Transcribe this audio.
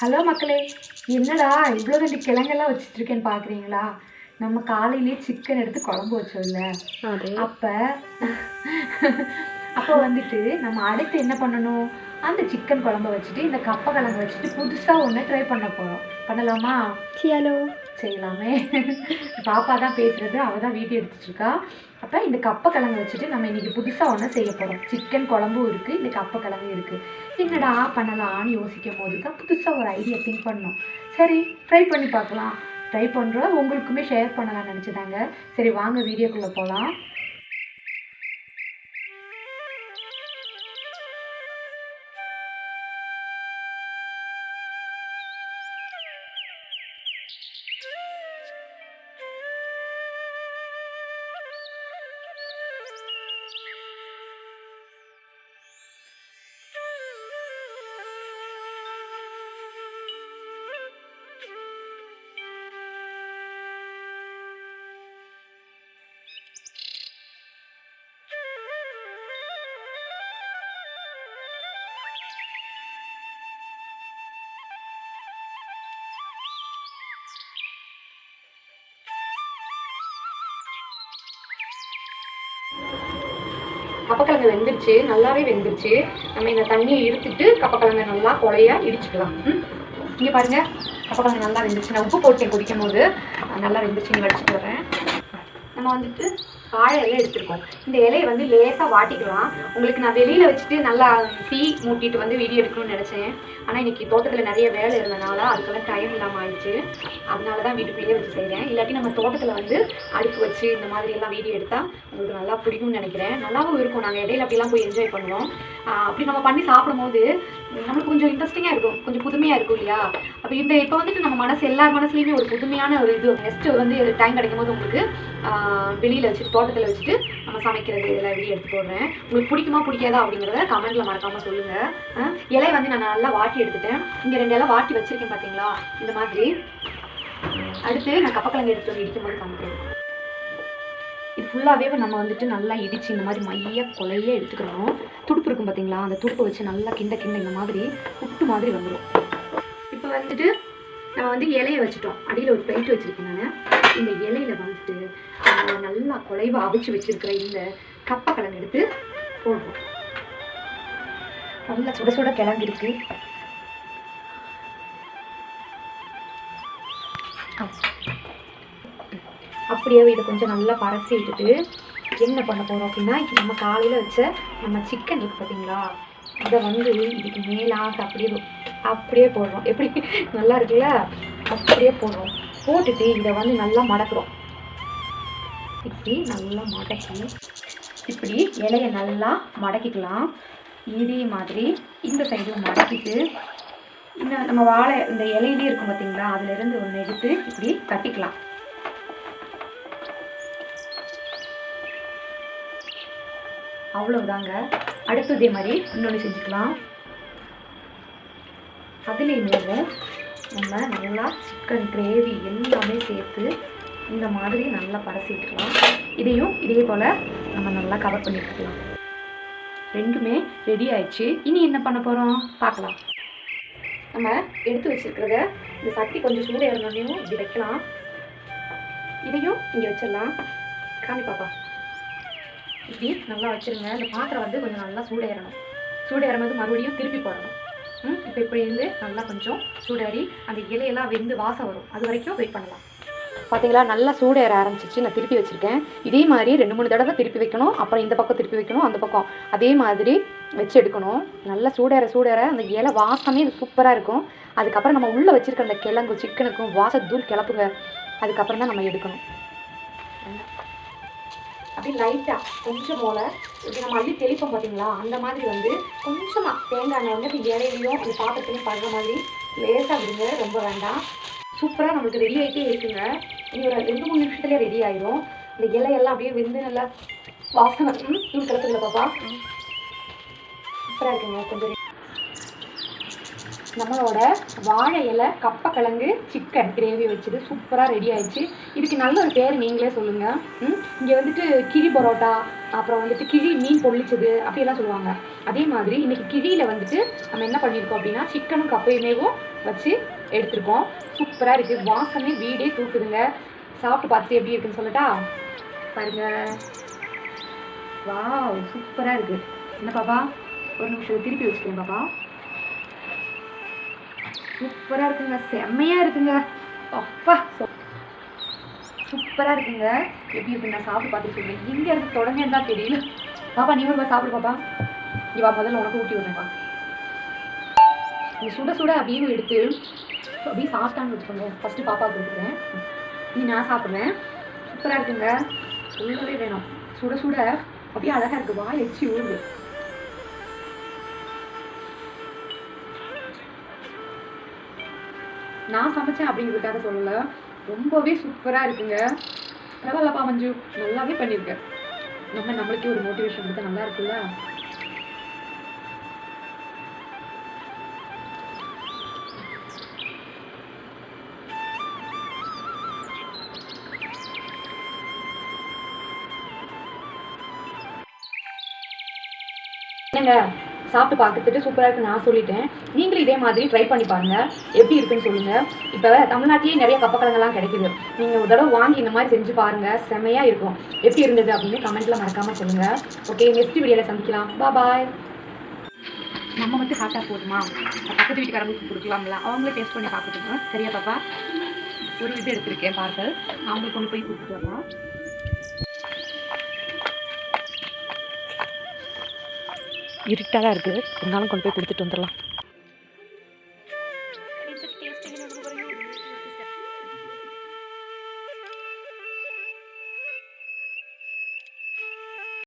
Hello மக்களே என்னடா இவ்வளோ ரெண்டு கிழங்கெல்லாம் வச்சுட்டு இருக்கேன்னு பார்க்குறீங்களா நம்ம காலையிலேயே சிக்கன் எடுத்து குழம்பு வச்சோம்ல. அப்போ அப்போ வந்துட்டு நம்ம அடுத்து என்ன பண்ணணும்? அந்த சிக்கன் குழம்ப வச்சுட்டு இந்த கப்பை கிழங்கு வச்சுட்டு புதுசாக ஒன்று ட்ரை பண்ண போகிறோம் பண்ணலாமா? சியாலோ செய்யலாமே. பாப்பா தான் பேசுறது அவ தான் வீடியோ எடுத்துட்டு இருக்கா. அப்போ இந்த கப்பை கிழங்கு வச்சுட்டு நம்ம இன்னைக்கு புதுசாக ஒன்று செய்ய போகிறோம் சிக்கன் குழம்பும் இருக்குது இந்த கப்பை கிழங்கு இருக்குது என்னடா பண்ணலாம்னு யோசிக்கும் போது தான் புதுசாக ஒரு ஐடியா திங்க் பண்ணோம். சரி ட்ரை பண்ணி பார்க்கலாம். ட்ரை பண்ணுறோம் உங்களுக்குமே ஷேர் பண்ணலாம்னு நினச்சிதாங்க. சரி வாங்க வீடியோக்குள்ளே போகலாம் கப்பக்கிழங்கு வெந்துருச்சு நல்லாவே வெந்துருச்சு. நம்ம இந்த தண்ணியை இருத்துட்டு கப்பக்கிழங்கு நல்லா கொலையா இடிச்சுக்கலாம். இங்கே பாருங்கள் கப்பக்கிழங்கு நல்லா வெந்துருச்சு. நான் உப்பு போட்டேன் குடிக்கும் போது நல்லா வெந்துருச்சு நீ வடிச்சுட்டு வரேன் நம்ம வந்துட்டு வாழை இலையை எடுத்திருக்கோம். இந்த இலையை வந்து லேசாக வாட்டிக்கலாம். உங்களுக்கு நான் வெளியில் வச்சுட்டு நல்லா டீ மூட்டிட்டு வந்து வீடியோ எடுக்கணும்னு நினச்சேன். ஆனால் இன்றைக்கி தோட்டத்தில் நிறைய வேலை இருந்தனால அதுக்கெல்லாம் டைம் இல்லாமல் ஆயிடுச்சு. அதனால தான் வீட்டுக்குள்ளேயே வச்சு செய்கிறேன் இல்லாட்டி நம்ம தோட்டத்தில் வந்து அடுப்பு வச்சு இந்த மாதிரி எல்லாம் வீடியோ எடுத்தால் உங்களுக்கு நல்லா பிடிக்கும்னு நினைக்கிறேன். நல்லாவும் இருக்கும். நாங்கள் இடையில அப்படிலாம் போய் என்ஜாய் பண்ணுவோம். அப்படி நம்ம பண்ணி சாப்பிடும்போது நம்மளுக்கு கொஞ்சம் இன்ட்ரெஸ்டிங்காக இருக்கும். கொஞ்சம் புதுமையாக இருக்கும் இல்லையா? அப்போ இந்த இப்போ வந்துட்டு நம்ம மனசு எல்லார் மனசுலையுமே ஒரு புதுமையான ஒரு இது நெக்ஸ்ட் வந்து டைம் கிடைக்கும் போது உங்களுக்கு வெளியில் வச்சுட்டு தோட்டத்தில் வச்சுட்டு நம்ம சமைக்கிறது இதெல்லாம் வீடியோ எடுத்து போடுறேன்? உங்களுக்கு பிடிக்குமா பிடிக்காதா அப்படிங்கிறத கமெண்ட்டில் மறக்காமல் சொல்லுங்கள் இலையை இலை வந்து நான் நல்லா வாட்டி எடுத்துட்டேன். இங்கே ரெண்டு இலை வாட்டி வச்சுருக்கேன் பார்த்தீங்களா இந்த மாதிரி. அடுத்து நான் கப்பக்கிழங்கு எடுத்து வந்து இடிக்கும்போது காமிக்கிறேன். இது ஃபுல்லாகவே நம்ம வந்துட்டு நல்லா இடித்து இந்த மாதிரி மைய கொலைய எடுத்துக்கணும் துடுப்பு இருக்கும் பார்த்தீங்களா அந்த துடுப்பை வச்சு நல்லா கிண்ட கிண்ட இந்த மாதிரி புட்டு மாதிரி வந்துடும் இப்போ வந்துட்டு நம்ம வந்து இலையை வச்சுட்டோம். அடியில் ஒரு பிளேட் வச்சுருக்கேன் நான். இந்த இலையில வந்துட்டு நல்லா குலைவா அவிச்சு வச்சிருக்கிற இந்த கப்பக்கலன் எடுத்து போடுவோம் நல்லா சுட சுட கிளம்பிருக்கு இருக்கு அப்படியே இதை கொஞ்சம் நல்லா பரசிட்டுட்டு என்ன பண்ண போகிறோம் அப்படின்னா நம்ம காலையில் வச்ச நம்ம சிக்கன் இருக்கு பார்த்தீங்களா இதை வந்து இதுக்கு மேலாக அப்படியே அப்படியே போடுறோம். எப்படி? நல்லா இருக்குல்ல? அப்படியே போடுறோம். போட்டுட்டு இதை வந்து நல்லா மடக்குறோம். இப்படி நல்லா மடக்கி இப்படி இலையை நல்லா மடக்கிக்கலாம். இதே மாதிரி இந்த சைடும் மடக்கிட்டு இந்த நம்ம வாழை இந்த இலையிலே இருக்கும் பார்த்தீங்களா அதுலேருந்து ஒன்று எடுத்து இப்படி கட்டிக்கலாம். அவ்வளவுதாங்க. அடுத்து இதே மாதிரி இன்னொன்று செஞ்சுக்கலாம். அதுலேயுமே நம்ம நல்லா சிக்கன் கிரேவி எல்லாமே சேர்த்து இந்த மாதிரி நல்லா பரசிட்டுக்கலாம் இதையும் இதே போல் நம்ம நல்லா கவர் பண்ணி ரெண்டுமே ரெடி ஆயிடுச்சு. இனி என்ன பண்ண போகிறோம் பார்க்கலாம். நம்ம எடுத்து வச்சுருக்கிறத இந்த சட்டி கொஞ்சம் சூடு ஏறணும்னையும் இப்படி வைக்கலாம். இதையும் இங்கே வச்சிடலாம். காமி பாப்பா. இப்படி நல்லா வச்சிருங்க. இந்த பாத்திரம் வந்து கொஞ்சம் நல்லா சூடேறணும். சூடேறும்போது மறுபடியும் திருப்பி போடணும். ம் இப்போ இப்படி இருந்து நல்லா கொஞ்சம் சூடாடி அந்த இலையெல்லாம் வெந்து வாசம் வரும். அது வரைக்கும் வெயிட் பண்ணலாம். பார்த்தீங்களா நல்லா சூடேற ஆரம்பிச்சிச்சு நான் திருப்பி வச்சுருக்கேன். இதே மாதிரி ரெண்டு மூணு தடவை திருப்பி வைக்கணும். அப்புறம் இந்த பக்கம் திருப்பி வைக்கணும். அந்த பக்கம். அதே மாதிரி வச்சு எடுக்கணும். நல்லா சூடேற சூடேற அந்த இலை வாசமே சூப்பராக இருக்கும். அதுக்கப்புறம் நம்ம உள்ளே வச்சிருக்க அந்த கிழங்கு சிக்கனுக்கும் வாச தூள் கிளப்புங்க. அதுக்கப்புறம் தான் நம்ம எடுக்கணும். அப்படி லைட்டாக கொஞ்சம் போல. இப்படி நம்ம அள்ளி தெளிப்போம் பார்த்தீங்களா அந்த மாதிரி வந்து கொஞ்சமாக தேங்காய் எண்ணெய் வந்து இந்த இலையிலையும் அந்த பாத்திரத்துலையும் படுற மாதிரி லேசாக விடுங்க ரொம்ப வேண்டாம். சூப்பராக நம்மளுக்கு ரெடி ஆகிட்டே இருக்குங்க. இனி ஒரு ரெண்டு மூணு நிமிஷத்துலேயே ரெடி ஆயிரும். இந்த இலையெல்லாம் அப்படியே வெந்து நல்லா வாசனை ம் கிளப்புங்களா பாப்பா? சூப்பராக இருக்குங்க கொஞ்சம் நம்மளோட வாழை இலை கப்பக்கிழங்கு சிக்கன் கிரேவி வச்சது சூப்பராக ரெடி ஆயிடுச்சு. இதுக்கு நல்ல ஒரு பேர் நீங்களே சொல்லுங்கள் இங்கே வந்துட்டு கிழி பரோட்டா அப்புறம் வந்துட்டு கிழி மீன் பொள்ளிச்சது அப்படியெல்லாம் சொல்லுவாங்க. அதே மாதிரி இன்னைக்கு கிழியில் வந்துட்டு நம்ம என்ன பண்ணியிருக்கோம் அப்படின்னா சிக்கனும் கப்பையுமேவும் வச்சு எடுத்திருக்கோம். சூப்பராக இருக்குது வாசமே வீடே தூக்குதுங்க. சாப்பிட்டு பார்த்து எப்படி இருக்குன்னு சொல்லட்டா? பாருங்க. வாவ் சூப்பராக இருக்குது என்ன பாப்பா? ஒரு நிமிஷம் திருப்பி வச்சுக்கிறேன் பாப்பா. சூப்பராக இருக்குங்க. செம்மையாக இருக்குங்க. அப்பா. சூப்பராக இருக்குங்க. எப்படி இருக்கு? நான் சாப்பிட்டு பார்த்துருக்கேன் சொல்றேன் எங்கே இருந்து தொடங்கன்னு தான் தெரியல. பாப்பா நீ ஒருவா சாப்பிடு பாப்பா. நீ வா முதல்ல உனக்கு ஊட்டி விடுறேன்ப்பா நீ சுட சுட அப்படியே எடுத்து அப்படியே சாப்பிட்டான்னு வச்சுக்கோங்க. ஃபஸ்ட்டு பாப்பா கொடுக்குறேன் நீ நான் சாப்பிட்றேன். சூப்பராக இருக்குங்க. சொல்லவே வேணும். சுட சுட அப்படியே அழகாக இருக்கு. வாய் எச்சி ஊருது நான் சமைச்சேன் அப்படிங்கிறதுக்காக சொல்லல. ரொம்பவே சூப்பராக இருக்குங்க. பரவாயில்லப்பா மஞ்சு. நல்லாவே பண்ணியிருக்க நம்ம நம்மளுக்கே ஒரு மோட்டிவேஷன் கொடுத்தா நல்லா இருக்குல்ல என்னங்க? சாப்பிட்டு பார்த்துட்டு சூப்பராக இருக்குன்னு நான் சொல்லிட்டேன். நீங்களும் இதே மாதிரி ட்ரை பண்ணி பாருங்க. எப்படி இருக்குன்னு சொல்லுங்க. இப்போ தமிழ்நாட்டிலேயே நிறைய கப்பக்கலங்கள்லாம் கிடைக்குது. நீங்கள் ஒரு தடவை வாங்கி இந்த மாதிரி செஞ்சு பாருங்க. செமையாக இருக்கும். எப்படி இருந்தது அப்படின்னு கமெண்ட்ல மறக்காம சொல்லுங்க. ஓகே நெக்ஸ்ட் வீடியோவில் சந்திக்கலாம். பா பாய் நம்ம மட்டும் சாப்பிட்டா போதுமா? பக்கத்து வீட்டுக்காரங்களுக்கு கொடுக்கலாம்ல. அவங்களே டேஸ்ட் பண்ணி பார்த்துட்டு சரியா பாப்பா? ஒரு இது எடுத்திருக்கேன் பார்சல். அவங்களுக்கு கொண்டு போய் கொடுத்துட்டு வரலாம். இருட்டாக தான் இருக்குது இருந்தாலும் கொண்டு போய் கொடுத்துட்டு வந்துடலாம்